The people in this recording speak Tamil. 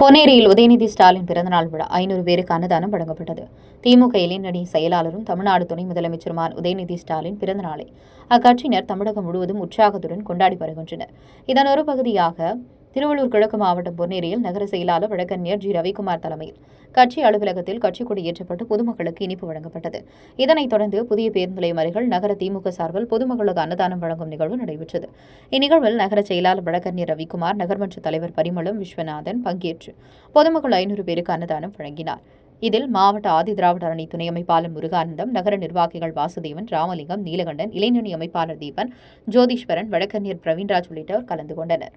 பொன்னேரியில் உதயநிதி ஸ்டாலின் பிறந்தநாள் விழா ஐநூறு பேருக்கு அன்னதானம் வழங்கப்பட்டது. திமுக இளைஞரணி செயலாளரும் தமிழ்நாடு துணை முதலமைச்சருமான உதயநிதி ஸ்டாலின் பிறந்தநாளை அக்கட்சியினர் தமிழகம் முழுவதும் உற்சாகத்துடன் கொண்டாடி வருகின்றனர். இதன் ஒரு பகுதியாக திருவள்ளூர் கிழக்கு மாவட்டம் பொன்னேரியில் நகர செயலாளர் வழக்கறிஞர் ஜி. ரவிக்குமார் தலைமையில் கட்சி அலுவலகத்தில் கட்சி கொடி ஏற்றப்பட்டு பொதுமக்களுக்கு இனிப்பு வழங்கப்பட்டது. இதனைத் தொடர்ந்து புதிய பேருந்து நிலையம் அருகில் நகர திமுக சார்பில் பொதுமக்களுக்கு அன்னதானம் வழங்கும் நிகழ்வு நடைபெற்றது. இந்நிகழ்வில் நகர செயலாளர் வழக்கறிஞர் ரவிக்குமார் நகர்மன்ற தலைவர் பரிமளம் விஸ்வநாதன் பங்கேற்று பொதுமக்கள் ஐநூறு பேருக்கு அன்னதானம் வழங்கினார். இதில் மாவட்ட ஆதி திராவிட அணி துணை அமைப்பாளர் முருகானந்தம் நகர நிர்வாகிகள் வாசுதேவன் ராமலிங்கம் நீலகண்டன் இளைஞணி அமைப்பாளர் தீபன் ஜோதீஸ்வரன் வழக்கறிஞர் பிரவீன்ராஜ் உள்ளிட்டோர் கலந்து கொண்டனர்.